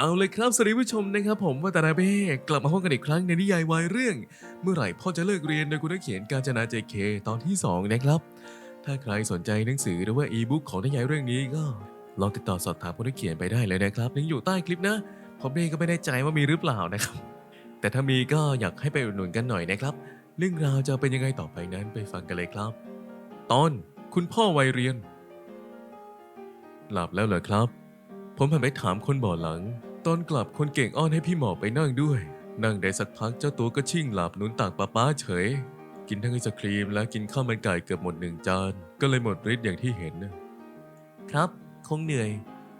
เอาเลยครับสวัสดีผู้ชมนะครับผมวัตนาเบ้กลับมาพบกันอีกครั้งในนิยายวายเรื่อง เมื่อไหร่พ่อจะเลิกเรียนโดยคุณนักเขียนกาญจนาเจเคตอนที่ 2 นะครับ ถ้าใครสนใจหนังสือหรือว่าอีบุ๊กของนิยายเรื่องนี้ก็ลองติดต่อสอบถามคุณนักเขียนไปได้เลยนะครับลิงก์อยู่ใต้คลิปนะเพราะเบ้ก็ไม่แน่ใจว่ามีหรือเปล่านะครับ แต่ถ้ามีก็อยากให้ไปอุดหนุนกันหน่อยนะครับ เรื่องราวจะเป็นยังไงต่อไปนั้นไปฟังกันเลยครับ ตอนคุณพ่อวัยเรียน หลับแล้วเหรอครับ ผมหันไปถามคนบ่อหลัง ตอนกลับคนเก่งอ้อนให้พี่หมอไปนั่งด้วย นั่งได้สักพักเจ้าตัวก็ชิ่งหลับหนุนตักป้าป้าเฉย กินทั้งไอศครีมและกินข้าวมันไก่เกือบหมดหนึ่งจาน ก็เลยหมดฤทธิ์อย่างที่เห็นนะครับ คงเหนื่อย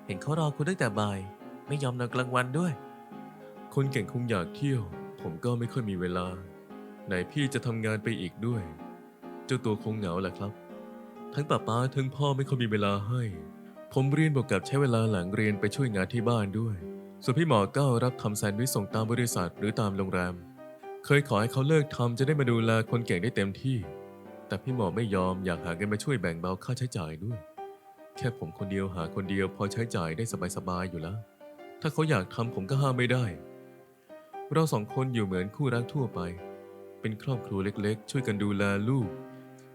เห็นเขารอคุณตั้งแต่บ่าย ไม่ยอมนอนกลางวันด้วย คนเก่งคงอยากเที่ยว ผมก็ไม่ค่อยมีเวลา ไหนพี่จะทำงานไปอีกด้วย เจ้าตัวคงเหงาแหละครับ ทั้งป้าป้าทั้งพ่อไม่ค่อยมีเวลาให้ผมเรียนบวกกับใช้เวลาหลังเรียนไปช่วยงานที่บ้านด้วย ส่วนพี่หมอก็รับทำแซนด์วิชส่งตามบริษัทหรือตามโรงแรม เคยขอให้เขาเลิกทำจะได้มาดูแลคนเก่งได้เต็มที่ แต่พี่หมอไม่ยอมอยากหาเงินมาช่วยแบ่งเบาค่าใช้จ่ายด้วย แค่ผมคนเดียวหาคนเดียวพอใช้จ่ายได้สบายๆอยู่แล้ว ถ้าเขาอยากทำผมก็ห้ามไม่ได้ เราสองคนอยู่เหมือนคู่รักทั่วไป เป็นครอบครัวเล็กๆ ช่วยกันดูแลลูก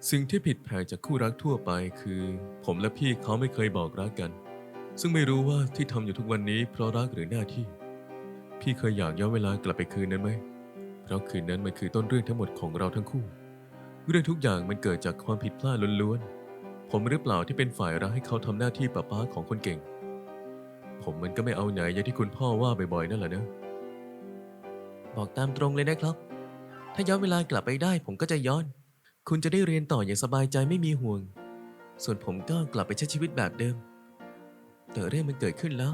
สิ่งที่ผิดแผกจากคู่รักทั่วไปคือ ผมและพี่เขาไม่เคยบอกรักกัน ซึ่งไม่รู้ว่าที่ทำอยู่ทุกวันนี้เพราะรักหรือหน้าที่ พี่เคยอยากย้อนเวลากลับไปคืนนั้นไหม เพราะคืนนั้นมันคือต้นเรื่องทั้งหมดของเราทั้งคู่ เรื่องทุกอย่างมันเกิดจากความผิดพลาดล้วนๆ ผมหรือเปล่าที่เป็นฝ่ายรักให้เขาทำหน้าที่ป้าป้าของคนเก่ง ผมมันก็ไม่เอาไหนอย่างที่คุณพ่อว่าบ่อยๆนั่นแหละนะ บอกตามตรงเลยนะครับ ถ้าย้อนเวลากลับไปได้ ผมก็จะย้อน คุณจะได้เรียนต่ออย่างสบายใจไม่มีห่วง ส่วนผมก็กลับไปใช้ชีวิตแบบเดิม แต่เรื่องมันเกิดขึ้นแล้ว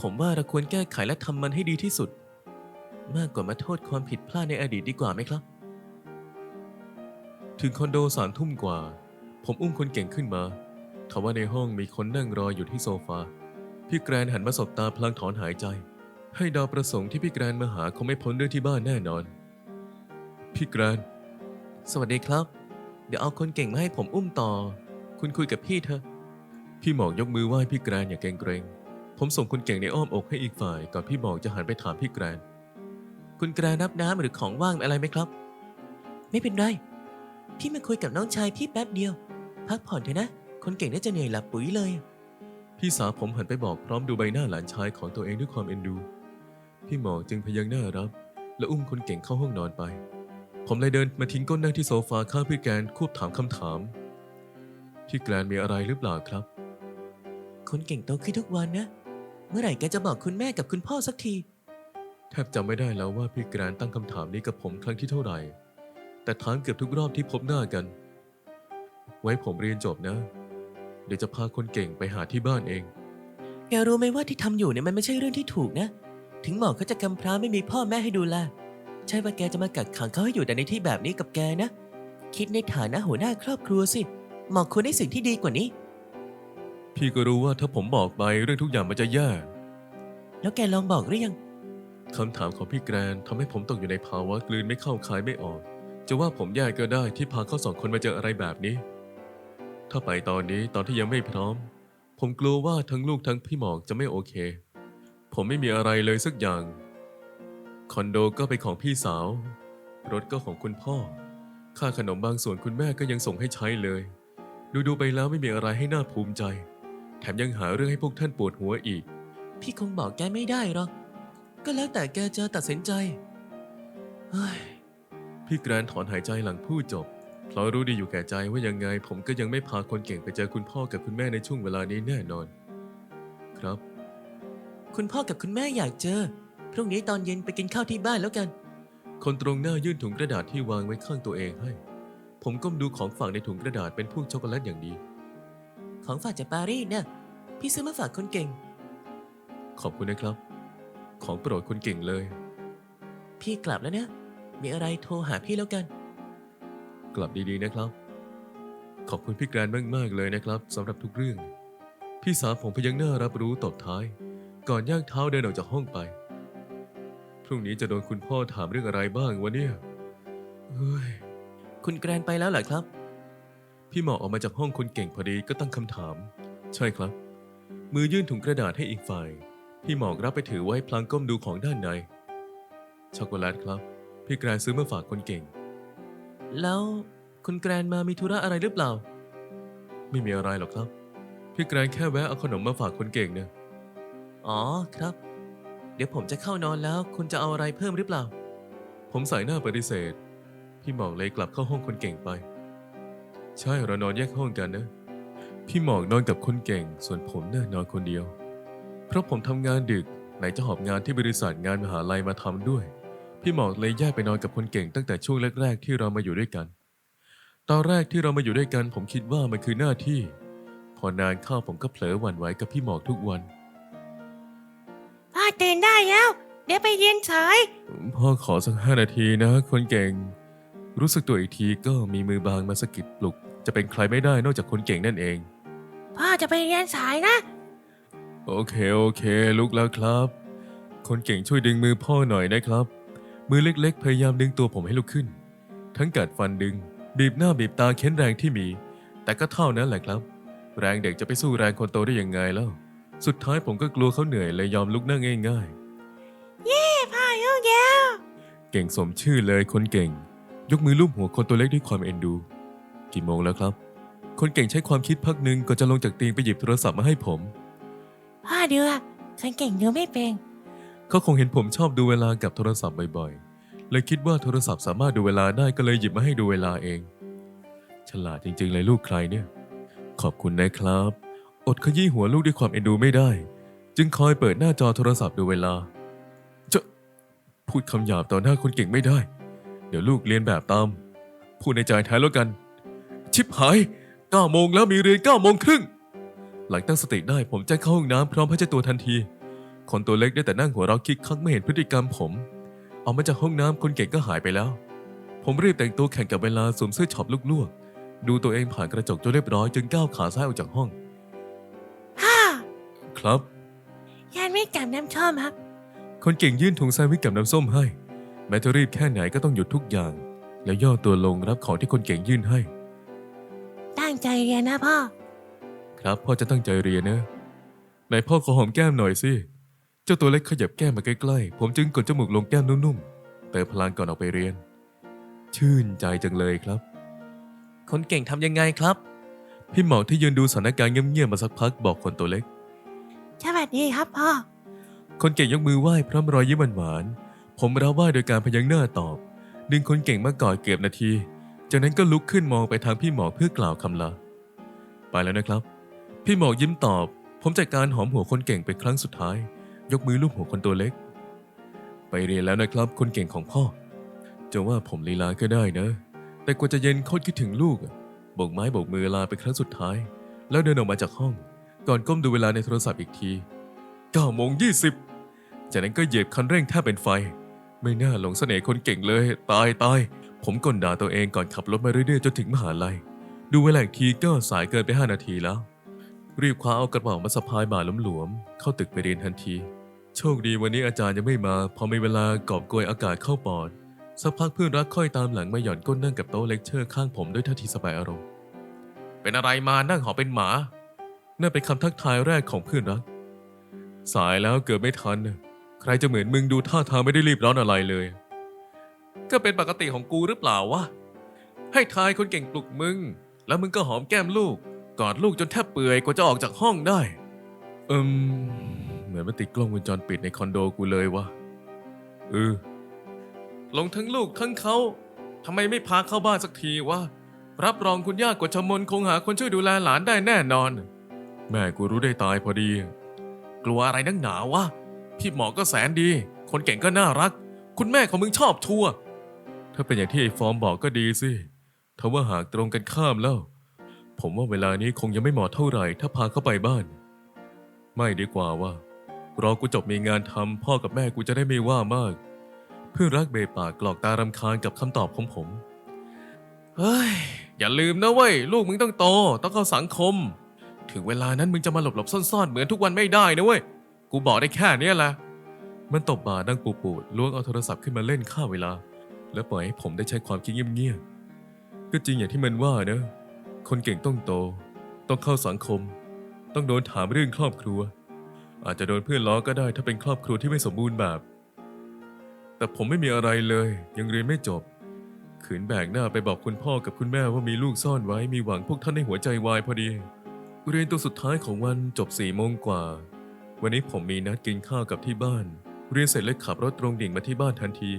ผมว่าเราควรแก้ไขและทำมันให้ดีที่สุด มากกว่ามาโทษความผิดพลาดในอดีตดีกว่าไหมครับ ถึงคอนโดสามทุ่มกว่า ผมอุ้มคนเก่งขึ้นมาทว่าในห้องมีคนนั่งรออยู่ที่โซฟา พี่แกรนหันมาสบตาพลางถอนหายใจ ให้ดาวประสงค์ที่พี่แกรนมาหาคงไม่พ้นเรื่องที่บ้านแน่นอน พี่แกรน สวัสดีครับ เดี๋ยวเอาคนเก่งมาให้ผมอุ้มต่อ คุณคุยกับพี่เถอะพี่หมอกยกมือไหว้พี่แกรนอย่างเกรงเกรง ผมส่งคนเก่งในอ้อมอกให้อีกฝ่ายก่อนพี่หมอกจะหันไปถามพี่แกรน คุณแกรนรับน้ำหรือของว่างอะไรไหมครับ ไม่เป็นไร พี่มาคุยกับน้องชายพี่แป๊บเดียว พักผ่อนเถอะนะ คนเก่งน่าจะเหนื่อยหลับปุ๋ยเลย พี่สาวผมหันไปบอกพร้อมดูใบหน้าหลานชายของตัวเองด้วยความเอ็นดู พี่หมอกจึงพยักหน้ารับ และอุ้มคนเก่งเข้าห้องนอนไป ผมเลยเดินมาทิ้งก้นนั่งที่โซฟาข้างพี่แกรนควบถามคำถาม พี่แกรนมีอะไรหรือเปล่าครับคนเก่งโตขึ้นทุกวันนะ เมื่อไหร่แกจะบอกคุณแม่กับคุณพ่อสักที แทบจำไม่ได้แล้วว่าพี่แกรนตั้งคำถามนี้กับผมครั้งที่เท่าไหร่ แต่ถามเกือบทุกรอบที่พบหน้ากัน ไว้ผมเรียนจบนะ เดี๋ยวจะพาคนเก่งไปหาที่บ้านเอง แกรู้ไหมว่าที่ทำอยู่เนี่ยมันไม่ใช่เรื่องที่ถูกนะ ถึงหมอเขาจะกำพร้าไม่มีพ่อแม่ให้ดูแล ใช่ว่าแกจะมากักขังเขาให้อยู่แต่ในที่แบบนี้กับแกนะ คิดในฐานะหัวหน้าครอบครัวสิ หมอควรได้สิ่งที่ดีกว่านี้ พี่ก็รู้ว่าถ้าผมบอกไปเรื่องทุกอย่างมันจะแย่แล้วแกลองบอกหรือยัง คำถามของพี่แกรนทำให้ผมตกอยู่ในภาวะกลืนไม่เข้าคายไม่ออก จะว่าผมแย่ก็ได้ที่พาเขาสองคนมาเจออะไรแบบนี้ ถ้าไปตอนนี้ตอนที่ยังไม่พร้อม ผมกลัวว่าทั้งลูกทั้งพี่หมอกจะไม่โอเค ผมไม่มีอะไรเลยสักอย่าง คอนโดก็เป็นของพี่สาว รถก็ของคุณพ่อ ค่าขนมบางส่วนคุณแม่ก็ยังส่งให้ใช้เลย ดูดูๆไปแล้วไม่มีอะไรให้น่าภูมิใจ แถมยังหาเรื่องให้พวกท่านปวดหัวอีก พี่คงบอกแกไม่ได้หรอก ก็แล้วแต่แกจะตัดสินใจเฮ้ยพี่แกรนถอนหายใจหลังพูดจบ เพราะรู้ดีอยู่แก่ใจว่ายังไง ผมก็ยังไม่พาคนเก่งไปเจอคุณพ่อกับคุณแม่ในช่วงเวลานี้แน่นอน ครับ คุณพ่อกับคุณแม่อยากเจอ พรุ่งนี้ตอนเย็นไปกินข้าวที่บ้านแล้วกัน คนตรงหน้ายื่นถุงกระดาษที่วางไว้ข้างตัวเองให้ ผมก้มดูของฝากในถุงกระดาษเป็นพวกช็อกโกแลตอย่างดี ของฝากจากปารีสเนี่ยพี่ซื้อมาฝากคนเก่ง ขอบคุณนะครับ ของโปรดคนเก่งเลย พี่กลับแล้วนะ มีอะไรโทรหาพี่แล้วกัน กลับดีๆนะครับ ขอบคุณพี่แกรนมากๆเลยนะครับสำหรับทุกเรื่อง พี่สาวผมพยักหน้ารับรู้ตบท้าย ก่อนย่างเท้าเดินออกจากห้องไป พรุ่งนี้จะโดนคุณพ่อถามเรื่องอะไรบ้างวะเนี่ยเฮ้ย คุณแกรนไปแล้วเหรอครับ พี่หมอออกมาจากห้องคนเก่งพอดีก็ตั้งคำถาม ใช่ครับ มือยื่นถุงกระดาษให้อีกฝ่าย พี่หมอกรับไปถือไว้พลางก้มดูของด้านใน ช็อกโกแลตครับ พี่แกรนซื้อมาฝากคนเก่ง แล้วคุณแกรนมามีธุระอะไรหรือเปล่า ไม่มีอะไรหรอกครับ พี่แกรนแค่แวะเอาขนมมาฝากคนเก่งเนี่ยอ๋อครับ เดี๋ยวผมจะเข้านอนแล้ว คุณจะเอาอะไรเพิ่มหรือเปล่า ผมใส่หน้าปฏิเสธ พี่หมอกเลยกลับเข้าห้องคนเก่งไป ใช่เรานอนแยกห้องกันนะ พี่หมอกนอนกับคนเก่ง ส่วนผมน่ะนอนคนเดียว เพราะผมทำงานดึกไหนจะหอบงานที่บริษัทงานมหาลัยมาทำด้วย พี่หมอกเลยแยกไปนอนกับคนเก่งตั้งแต่ช่วงแรก ๆ ที่เรามาอยู่ด้วยกัน ตอนแรกที่เรามาอยู่ด้วยกัน ผมคิดว่ามันคือหน้าที่ พอนานเข้าผมก็เผลอหวั่นไหวกับพี่หมอกทุกวัน พ่อตื่นได้แล้ว เดี๋ยวไปเรียนสาย พ่อขอสักห้านาทีนะ คนเก่ง รู้สึกตัวอีกทีก็มีมือบางมาสะกิดปลุก จะเป็นใครไม่ได้นอกจากคนเก่งนั่นเอง พ่อจะไปเรียนสายนะ โอเคโอเค ลุกแล้วครับ คนเก่งช่วยดึงมือพ่อหน่อยนะครับ มือเล็กๆ พยายามดึงตัวผมให้ลุกขึ้น ทั้งกัดฟันดึง บีบหน้าบีบตาเค้นแรงที่มี แต่ก็เท่านั้นแหละครับ แรงเด็กจะไปสู้แรงคนโตได้ยังไงแล้วสุดท้ายผมก็กลัวเขาเหนื่อยเลยยอมลุกนั่งง่ายพ่อยุ่งแย้วๆเก่งสมชื่อเลยคนเก่ง ยกมือลูบหัวคนตัวเล็กด้วยความเอ็นดู กี่โมงแล้วครับ คนเก่งใช้ความคิดพักหนึ่งก็จะลงจากเตียงไปหยิบโทรศัพท์มาให้ผม พ่อเดือฉันเก่งดูไม่เป็น เขาคงเห็นผมชอบดูเวลากับโทรศัพท์บ่อยๆ เลยคิดว่าโทรศัพท์สามารถดูเวลาได้ก็เลยหยิบมาให้ดูเวลาเอง ฉลาดจริงๆ เลยลูกใครเนี่ย ขอบคุณนะครับ อดขยี้หัวลูกด้วยความเอ็นดูไม่ได้ จึงคอยเปิดหน้าจอโทรศัพท์ดูเวลา จะพูดคำหยาบต่อหน้าคนเก่งไม่ได้เดี๋ยวลูกเรียนแบบตาม พูดในใจท้ายแล้วกัน ชิบหาย9โมงแล้วมีเรียน9โมงครึ่ง หลังตั้งสติได้ผมแจ้งเข้าห้องน้ำพร้อมให้เจ้าตัวทันที คนตัวเล็กได้แต่นั่งหัวเราะคิกคักไม่เห็นพฤติกรรมผมออกมาจากห้องน้ำคนเก่งก็หายไปแล้ว ผมรีบแต่งตัวแข่งกับเวลาสวมเสื้อช็อปลวกๆ ดูตัวเองผ่านกระจกจนเรียบร้อยจึงก้าวขาซ้ายออกจากห้อง พ่อครับยันไม่กลับน้ำชอบครับ คนเก่งยื่นถุงแซนด์วิชกับน้ำส้มให้ แม้จะรีบแค่ไหนก็ต้องหยุดทุกอย่าง แล้วย่อตัวลงรับของที่คนเก่งยื่นให้ ตั้งใจเรียนนะพ่อ ครับพ่อจะตั้งใจเรียนนะไหนพ่อขอหอมแก้มหน่อยสิ เจ้าตัวเล็กขยับแก้มมาใกล้ๆ ผมจึงกดจมูกลงแก้มนุ่มๆ เติมพลังก่อนออกไปเรียน ชื่นใจจังเลยครับ คนเก่งทำยังไงครับ พี่หมอที่ยืนดูสถานการณ์เงียบๆมาสักพักบอกคนตัวเล็ก สวัสดีครับพ่อ คนเก่งยกมือไหว้พร้อมรอยยิ้มหวานๆ ผมรับไหว้โดยการพยักหน้าตอบ ดึงคนเก่งมากอดเกือบนาที จากนั้นก็ลุกขึ้นมองไปทางพี่หมอเพื่อกล่าวคำลา ไปแล้วนะครับ พี่หมอยิ้มตอบ ผมจัดการหอมหัวคนเก่งเป็นครั้งสุดท้าย ยกมือลูบหัวคนตัวเล็ก ไปเรียนแล้วนะครับ คนเก่งของพ่อ จะว่าผมลีลาก็ได้นะ แต่กว่าจะเย็นโคตรคิดถึงลูกอะโบกไม้โบกมือลาเป็นครั้งสุดท้าย แล้วเดินออกมาจากห้อง ก่อนก้มดูเวลาในโทรศัพท์อีกที9โมง20จากนั้นก็เหยียบคันเร่งแทบเป็นไฟ ไม่น่าหลงเสน่ห์คนเก่งเลย ตายตายผมกลด่าตัวเองก่อนขับรถมาเรื่อยๆจนถึงมหาลัย ดูเวลาอีกทีก็สายเกินไป5นาทีแล้ว รีบคว้าเอากระเป๋ามาสะพายบ่าหลวมๆเข้าตึกไปเรียนทันที โชคดีวันนี้อาจารย์ยังไม่มา พอมีเวลากอบโกยอากาศเข้าปอดสักพักเพื่อนรักค่อยตามหลังมาหย่อนก้นนั่งกับโต๊ะเลคเชอร์ข้างผมด้วยท่าทีสบายอารมณ์ เป็นอะไรมานั่งหอเป็นหมา นั่นเป็นคำทักทายแรกของเพื่อนรัก สายแล้วเกือบไม่ทัน ใครจะเหมือนมึงดูท่าทางไม่ได้รีบร้อนอะไรเลย ก็เป็นปกติของกูหรือเปล่าวะ ให้ทายคนเก่งปลุกมึง แล้วมึงก็หอมแก้มลูก กอดลูกจนแทบเปื่อยกว่าจะออกจากห้องได้ เอิมเหมือนมันติดกล้องวงจรปิดในคอนโดกูเลยวะเออลงทั้งลูกทั้งเขาทำไมไม่พาเข้าบ้านสักทีวะ รับรองคุณย่ากวชมนคงหาคนช่วยดูแลหลานได้แน่นอน แม่กูรู้ได้ตายพอดี กลัวอะไรนักหนาวะ พี่หมอก็แสนดี คนเก่งก็น่ารัก คุณแม่ของมึงชอบชัวถ้าเป็นอย่างที่ไอ้ฟอร์มบอกก็ดีสิทว่าหากตรงกันข้ามแล้ว ผมว่าเวลานี้คงยังไม่เหมาะเท่าไหร่ ถ้าพาเข้าไปบ้าน ไม่ดีกว่าว่ารอกูจบมีงานทำพ่อกับแม่กูจะได้ไม่ว่ามาก เพื่อรักเบปากกรอกตารำคาญกับคำตอบของผมเฮ้ยอย่าลืมนะเว้ยลูกมึงต้องโตต้องเข้าสังคม ถึงเวลานั้นมึงจะมาหลบหลบซ่อนๆเหมือนทุกวันไม่ได้นะเว้ย กูบอกได้แค่เนี้ยแหละมันตบบ่าดังปูปูล้วงเอาโทรศัพท์ขึ้นมาเล่นฆ่าเวลา แล้วปล่อยให้ผมได้ใช้ความคิดเงียบๆก็จริงอย่างที่มันว่านะ คนเก่งต้องโต ต้องเข้าสังคม ต้องโดนถามเรื่องครอบครัว อาจจะโดนเพื่อนล้อก็ได้ถ้าเป็นครอบครัวที่ไม่สมบูรณ์แบบ แต่ผมไม่มีอะไรเลย ยังเรียนไม่จบ ขืนแบกหน้าไปบอกคุณพ่อกับคุณแม่ว่ามีลูกซ่อนไว้มีหวังพวกท่านให้หัวใจวายพอดี เรียนตัวสุดท้ายของวันจบสี่โมงกว่า วันนี้ผมมีนัดกินข้าวกับที่บ้าน เรียนเสร็จแล้วขับรถตรงดิ่งมาที่บ้านทันที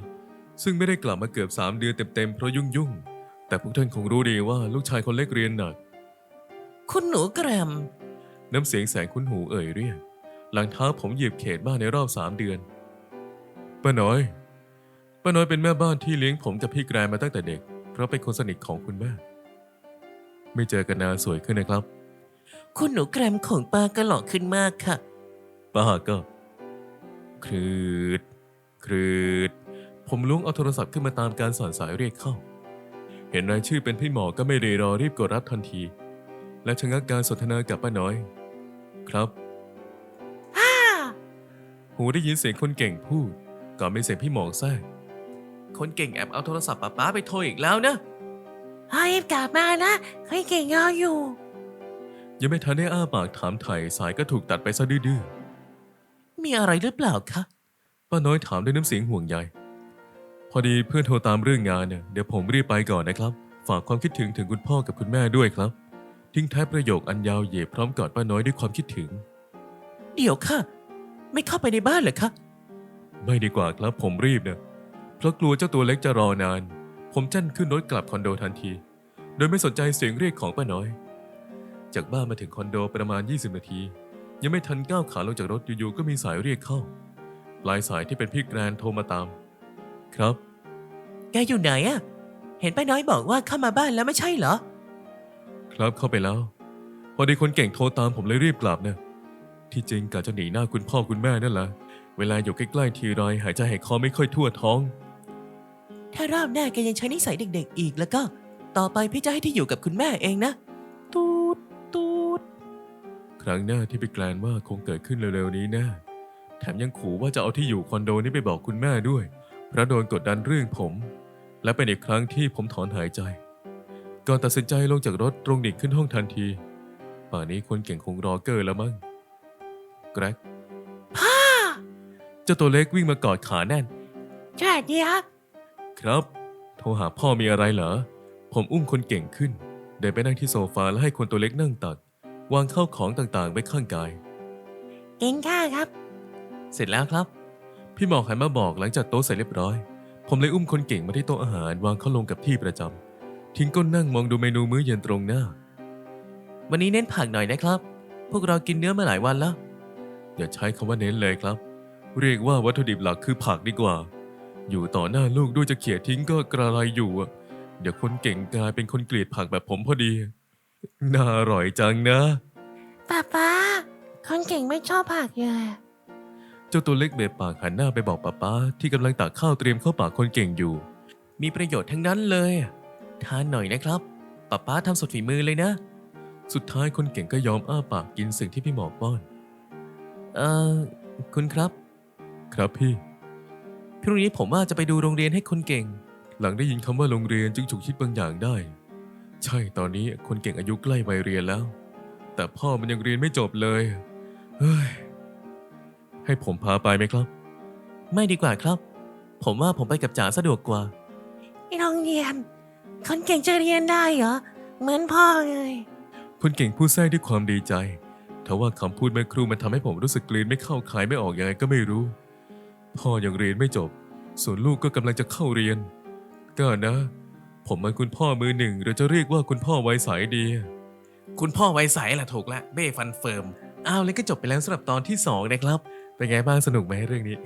ซึ่งไม่ได้กลับมาเกือบสามเดือนเต็มๆเพราะยุ่งยุ่งๆ แต่พวกท่านคงรู้ดีว่าลูกชายคนเล็กเรียนหนัก คุณหนูแกรม น้ำเสียงแสงคุ้นหูเอ่ยเรียก หลังเท้าผมเหยียบเขตบ้านในรอบสามเดือน ป้าน้อย ป้าน้อยเป็นแม่บ้านที่เลี้ยงผมกับพี่แกรนมาตั้งแต่เด็ก เพราะเป็นคนสนิทของคุณแม่ ไม่เจอกันนานสวยขึ้นนะครับ คุณหนูแกรมของป้าก็หล่อขึ้นมากค่ะ ป้าก็ ครืดครืดผมล้วงเอาโทรศัพท์ขึ้นมาตามการสอนสายเรียกเข้า เห็นรายชื่อเป็นพี่หมอก็ไม่รีรอรีบกดรับทันที และชะงักการสนทนากับป้าน้อย ครับฮ่าหูได้ยินเสียงคนเก่งพูดก่อนมีเสียงพี่หมอแทรกคนเก่งแอบเอาโทรศัพท์ป้าป้าไปโทรอีกแล้วนะให้กลับมานะให้เก่งรออยู่ ยังไม่ทันได้อ้าปากถามไถ่สายก็ถูกตัดไปซะดื้อ มีอะไรหรือเปล่าคะๆป้าน้อยถามด้วยน้ำเสียงห่วงใย พอดีเพื่อนโทรตามเรื่องงานเนี่ยเดี๋ยวผมรีบไปก่อนนะครับ ฝากความคิดถึงถึงคุณพ่อกับคุณแม่ด้วยครับ ทิ้งท้ายประโยคอันยาวเหยียดพร้อมกอดป้าน้อยด้วยความคิดถึง เดี๋ยวค่ะ ไม่เข้าไปในบ้านเหรอคะไม่ดีกว่าครับผมรีบนะเพราะกลัวเจ้าตัวเล็กจะรอนาน ผมจั่นขึ้นรถกลับคอนโดทันที โดยไม่สนใจเสียงเรียกของป้าน้อย จากบ้านมาถึงคอนโดประมาณ 20 นาที ยังไม่ทันก้าวขาลงจากรถอยู่ๆก็มีสายเรียกเข้าปลายสายที่เป็นพี่แกรนโทรมาตาม ครับ แกอยู่ไหนอะเห็นป้าน้อยบอกว่าเข้ามาบ้านแล้วไม่ใช่เหรอ ครับเข้าไปแล้ว พอดีคนเก่งโทรตามผมเลยรีบกลับนะที่จริงกะจะหนีหน้าคุณพ่อคุณแม่นั่นแหละเวลาอยู่ใกล้ๆทีไรหายใจหายคอไม่ค่อยทั่วท้อง ถ้ารอบหน้าแกยังใช้นิสัยเด็กๆอีกแล้วก็ ต่อไปพี่จะให้ที่อยู่กับคุณแม่เองนะ ตูดตูด ครั้งหน้าที่พี่แกลนว่าคงเกิดขึ้นเร็วๆนี้แน่แถมยังขู่ว่าจะเอาที่อยู่คอนโดนี้ไปบอกคุณแม่ด้วย เพราะโดนกดดันเรื่องผม และเป็นอีกครั้งที่ผมถอนหายใจ ก่อนตัดสินใจลงจากรถตรงดิ่งขึ้นห้องทันที ป่านนี้คนเก่งคงรอเกอร์แล้วมั้งแกรกพ่อเจ้าตัวเล็กวิ่งมากอดขาแน่นสวัสดีครับ ครับ โทรหาพ่อมีอะไรเหรอ ผมอุ้มคนเก่งขึ้น เดินไปนั่งที่โซฟาแล้วให้คนตัวเล็กนั่งตัก วางข้าวของต่างๆไว้ข้างกายกินข้าวครับ เสร็จแล้วครับ พี่หมอกหันมาบอกหลังจากโต๊ะเสร็จเรียบร้อย ผมเลยอุ้มคนเก่งมาที่โต๊ะอาหารวางเขาลงกับที่ประจำทิ้งก้นนั่งมองดูเมนูมื้อเย็นตรงหน้า วันนี้เน้นผักหน่อยนะครับ พวกเรากินเนื้อมาหลายวันแล้ว อย่าใช้คำว่าเน้นเลยครับ เรียกว่าวัตถุดิบหลักคือผักดีกว่า อยู่ต่อหน้าลูกด้วยจะเขี่ยทิ้งก็กระไรอยู่อะเดี๋ยวคนเก่งกลายเป็นคนเกลียดผักแบบผมพอดี น่าอร่อยจังนะ ป้าป้าคนเก่งไม่ชอบผักเลย เจ้าตัวเล็กเบะปากหันหน้าไปบอกป้าป้าที่กำลังตักข้าวเตรียมเข้าปากคนเก่งอยู่ มีประโยชน์ทั้งนั้นเลย ทานหน่อยนะครับป้าป้าทำสุดฝีมือเลยนะ สุดท้ายคนเก่งก็ยอมอ้าปากกินสิ่งที่พี่หมอป้อน เอ่อ คุณครับ ครับพี่ พรุ่งนี้ผมว่าจะไปดูโรงเรียนให้คนเก่ง หลังได้ยินคำว่าโรงเรียนจึงฉุกคิดบางอย่างได้ ใช่ตอนนี้คนเก่งอายุใกล้วัยเรียนแล้ว แต่พ่อมันยังเรียนไม่จบเลยเฮ้ยให้ผมพาไปไหมครับ ไม่ดีกว่าครับ ผมว่าผมไปกับจ๋าสะดวกกว่าโรงเรียนคนเก่งจะเรียนได้เหรอ เหมือนพ่อเลยคนเก่งพูดแทรกด้วยความดีใจทว่าคำพูดเมื่อครู่มันทำให้ผมรู้สึกกลืนไม่เข้าคายไม่ออกยังไงก็ไม่รู้ พ่อยังเรียนไม่จบ ส่วนลูกก็กำลังจะเข้าเรียนก็นะ ผมมันคุณพ่อมือหนึ่งเราจะเรียกว่าคุณพ่อไวยใสดี คุณพ่อไวยใสล่ะถูกละเบ้ฟันเฟิร์มอ้าวแล้วก็จบไปแล้วสำหรับตอนที่สองนะครับ เป็นไงบ้างสนุกไหมเรื่องนี้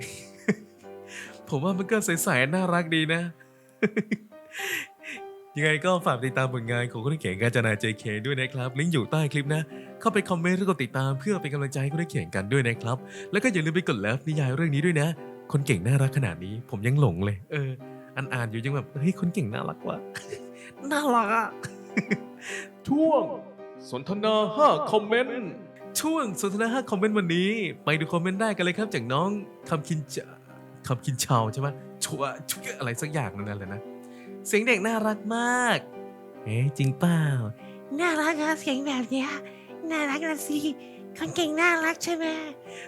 ผมว่ามันก็ใสๆน่ารักดีนะ ยังไงก็ฝากติดตามผลงานของคุณเขียนกาญจนา JK ด้วยนะครับ ลิงก์อยู่ใต้คลิปนะ เข้าไปคอมเมนต์หรือกดติดตามเพื่อเป็นกำลังใจให้คุณเขียนกันด้วยนะครับ แล้วก็อย่าลืมไปกดเลิฟนิยายเรื่องนี้ด้วยนะ คนเก่งน่ารักขนาดนี้ ผมยังหลงเลย เออ อันอ่านอยู่ยังแบบเฮ้ยคนเก่งน่ารักว่ะน่ารักอะช่วงสนทนา5คอมเมนต์ช่วงสนทนา5คอมเมนต์วันนี้ ไปดูคอมเมนต์ได้กันเลยครับจากน้องคำคินจะคำคินชาวใช่ไหมชัวชัวอะไรสักอย่างนั่นแหละนะเสียงเด็กน่ารักมากเอ๊ะจริงเปล่าน่ารักนะเสียงแบบเนี้ยน่ารักนะสิคนเก่งน่ารักใช่ไหม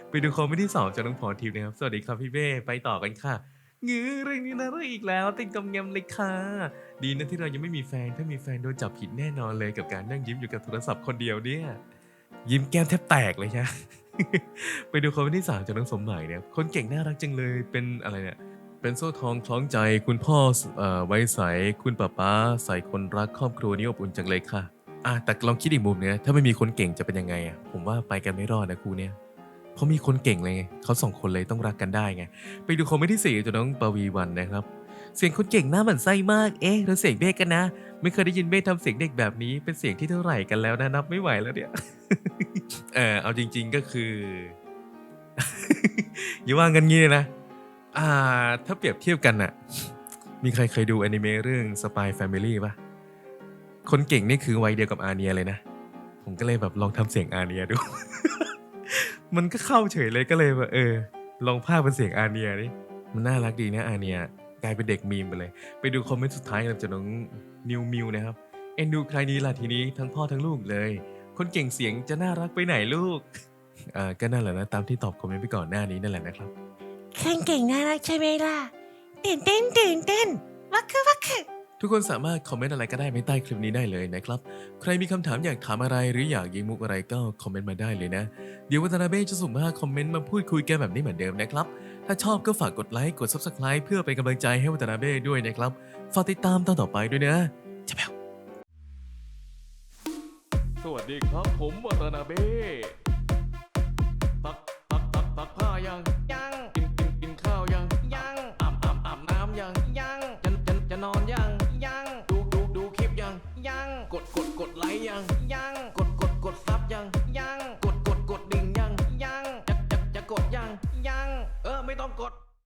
ไปดูคอมเมนต์ที่สองจากน้องพรทิพย์นะครับสวัสดีครับพี่เบ้ไปต่อกันค่ะ งื้อเรื่องนี้นะเรื่องอีกแล้ว ติดกำยำเลยค่ะ ดีนะที่เรายังไม่มีแฟน ถ้ามีแฟนโดนจับผิดแน่นอนเลยกับการนั่งยิ้มอยู่กับโทรศัพท์คนเดียวเนี่ย ยิ้มแก้มแทบแตกเลยนะไปดูคอมเมนต์ที่สามจากน้องสมหมายเนี่ยคนเก่งน่ารักจังเลยเป็นอะไรเนี่ยเป็นโซ่ทองคล้องใจคุณพ่อเอ่อไว้ใสคุณป้าป้าใส่คนรักครอบครัวนี้อบอุ่นจังเลยค่ะอะแต่ลองคิดอีกมุมเนี่ยถ้าไม่มีคนเก่งจะเป็นยังไงอะผมว่าไปกันไม่รอดนะครูเนี่ย เพราะมีคนเก่งเลยไงเขาสองคนเลยต้องรักกันได้ไง ไปดูคอมเมนต์ที่สี่จากน้องปวีวันนะครับ เสียงคนเก่งหน้าหมันไส้มาก เอ๊ะแล้วเสียงเบกกันนะ ไม่เคยได้ยินเบกทำเสียงเด็กแบบนี้ เป็นเสียงที่เท่าไหร่กันแล้วนะนับไม่ไหวแล้วเนี่ย เออเอาจริง ๆก็คือ อย่าว่ากันงี้เลยนะ อ่า ถ้าเปรียบเทียบกันน่ะ มีใครเคยดูอนิเมะเรื่อง Spy Family ป่ะ คนเก่งนี่คือวัยเดียวกับอาเนียเลยนะ ผมก็เลยแบบลองทำเสียงอาเนียดู มันก็เข้าเฉยเลยก็เลยแบบเออ ลองพากย์เป็นเสียงอาเนียนี่มันน่ารักดีนะอาเนียกลายเป็นเด็กมีมไปเลย ไปดูคอมเมนต์สุดท้ายกันจากน้องนิวมิวนะครับเอ็นดูใครนี้ล่ะทีนี้ทั้งพ่อทั้งลูกเลย คนเก่งเสียงจะน่ารักไปไหนลูกอ่าก็นั่นแหละนะตามที่ตอบคอมเมนต์ไปก่อนหน้านี้นั่นแหละนะครับคนเก่งน่ารักใช่ไหมล่ะตื่นเต้นตื่นเต้นวักคือวักคือ ทุกคนสามารถคอมเมนต์อะไรก็ได้ไม่ใต้คลิปนี้ได้เลยนะครับ ใครมีคำถามอยากถามอะไรหรืออยากยิงมุกอะไรก็คอมเมนต์มาได้เลยนะ เดี๋ยววัตนาเบ้จะสุ่มห้าคอมเมนต์มาพูดคุยกันแบบนี้เหมือนเดิมนะครับ ถ้าชอบก็ฝากกดไลค์กด Subscribe เพื่อเป็นกำลังใจให้วัตนาเบ้ด้วยนะครับ ฝากติดตามตอนต่อไปด้วยนะจะแบวสวัสดีครับผมวัตนาเบ้ตักตักตักตักผ้ายังยัง